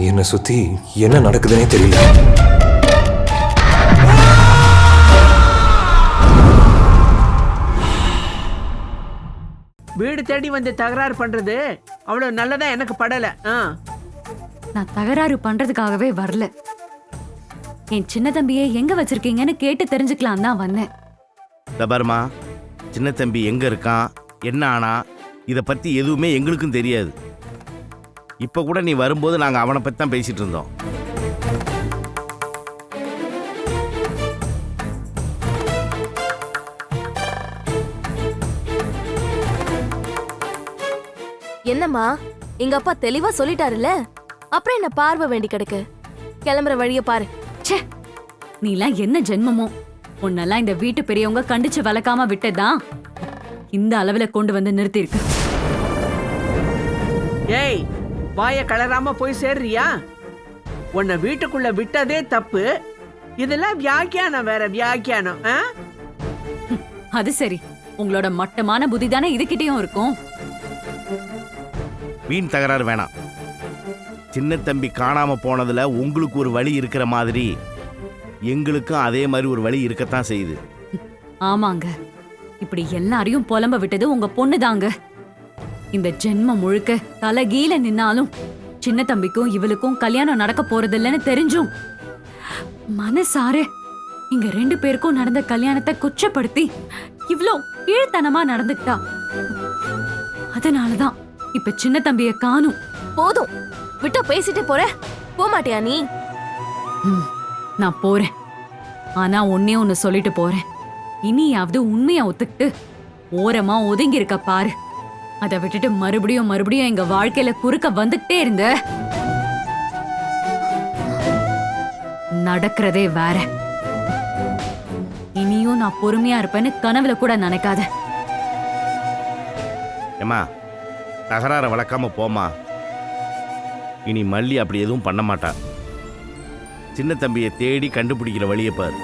என்னை சுத்தி என்ன நடக்குதுன்னே தெரியல. வீடு தேடி வந்து தகராறு பண்றது அவ்வளவு நல்லதா எனக்கு படல. ஆ. நான் தகராறு பண்றதுக்காகவே வரல. என் சின்ன தம்பியை எங்க வச்சிருக்கீங்கன்னு கேட்டு தெரிஞ்சுக்கலாம் தான் வந்தேன். தபர்மா சின்ன தம்பி எங்க இருக்கான் என்ன ஆனா இதை பத்தி எதுவுமே எங்களுக்கும் தெரியாது. இப்ப கூட நீ வரும்போது நாங்க அவனை பத்தி தான் பேசிட்டு இருந்தோம். என்னம்மா? எங்க அப்பா தெளிவா சொல்லிட்டாருல்ல? அப்புறம் என்ன பார்வை வேண்டி கிடக்கு? கிளம்புற வழிய பாரு. ச்சே! நீலாம் என்ன ஜென்மமோ? உன்னெல்லாம் இந்த வீட்டு பெரியவங்க கண்டிச்சு வளர்க்காம விட்டதான் இந்த அளவுல கொண்டு வந்து நிறுத்தியிருக்கு. ஏய் வாய கலராம போய் சேர்றியா? உன்னை வீட்டுக்குள்ள விட்டதே தப்பு. இதெல்லாம் வியாக்கியானம் வேற வியாக்கியானம்? அது சரி. உங்களோட மட்டமான புத்தி தானே இதுகிட்டயும் இருக்கும். வீண் தகராறு வேணாம். சின்ன தம்பி காணாம போனதுல உங்களுக்கு ஒரு வழி இருக்கிற மாதிரி எங்களுக்கும் அதே மாதிரி ஒரு வழி இருக்கத்தான் செய்யுது. ஆமாங்க. இப்படி எல்லாரையும் புலம்ப விட்டது உங்க பொண்ணுதாங்க. இந்த ஜென்மம் முழுக்க தலைகீழ நின்னாலும் சின்ன தம்பிக்கும் இவளுக்கும் கல்யாணம் நடக்க போறதில்லைன்னு தெரிஞ்சும். மனசார இங்க ரெண்டு பேருக்கும் நடந்த கல்யாணத்தை குற்றப்படுத்தி இவ்ளோ கீழ்த்தனமா நடந்துக்கிட்டா. அதனாலதான் இப்ப சின்ன தம்பிய காணும். போதும். விட்டா பேசிட்டே போற. போக மாட்டியா நீ நான் போறேன். ஆனா ஒன்னே ஒன்னு சொல்லிட்டு போறேன். இனியாவது உண்மைய ஒத்துக்கிட்டு ஓரமா ஒதுங்கி இருக்க பாரு. அதை விட்டுட்டு மறுபடியும் மறுபடியும் எங்க வாழ்க்கையில குறுக்க வந்துட்டே இருந்த நடக்கிறதே வேற. இனியும் நான் பொறுமையா இருப்பேன்னு கனவுல கூட நினைக்காத. ஏம்மா தகராறை வளர்க்காம போமா இனி மல்லி அப்படி எதுவும் பண்ண மாட்டா. சின்ன தம்பியை தேடி கண்டுபிடிக்கிற வழியை பாரு.